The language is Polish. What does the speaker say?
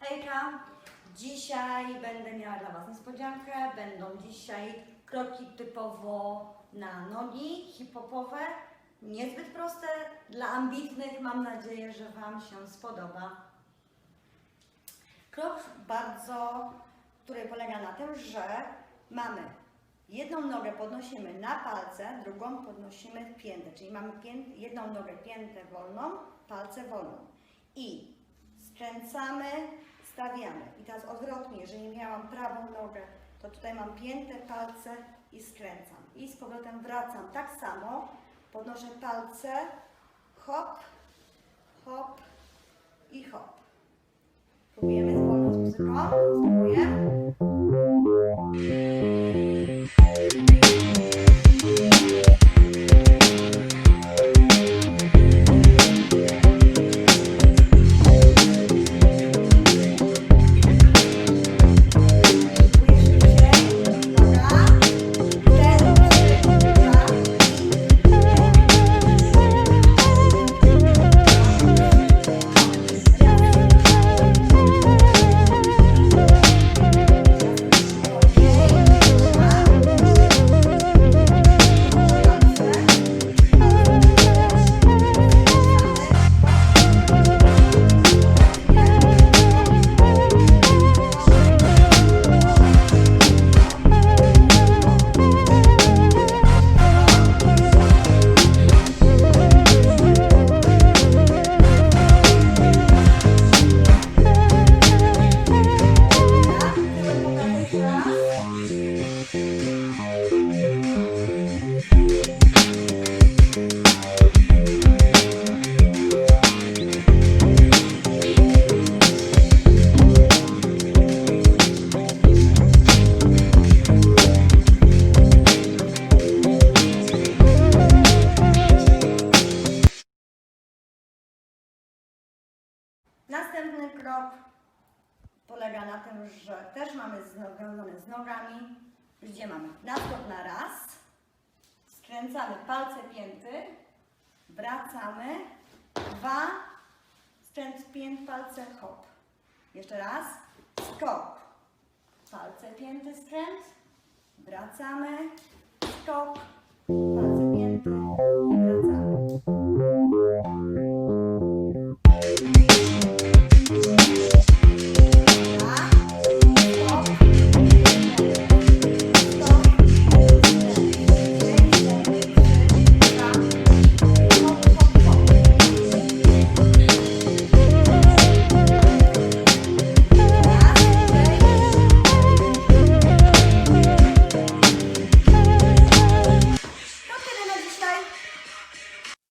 Hejka! Dzisiaj będę miała dla Was niespodziankę. Będą dzisiaj kroki typowo na nogi hip-hopowe. Niezbyt proste, dla ambitnych. Mam nadzieję, że Wam się spodoba. Krok bardzo, który polega na tym, że mamy jedną nogę podnosimy na palce, drugą podnosimy w piętę, czyli mamy pię, jedną nogę piętę wolną, palce wolną. I skręcamy, stawiamy. I teraz odwrotnie, jeżeli miałam prawą nogę, to tutaj mam piętę, palce i skręcam. I z powrotem wracam tak samo, podnoszę palce, hop, hop i hop. Próbujemy z wolną z muzyką. Krok polega na tym, że też mamy związane z nogami, gdzie mamy? Naskok na raz, skręcamy palce pięty, wracamy, dwa, skręt pięt, palce, hop. Jeszcze raz, skok, palce pięty, skręt, wracamy, skok, palce pięty, wracamy.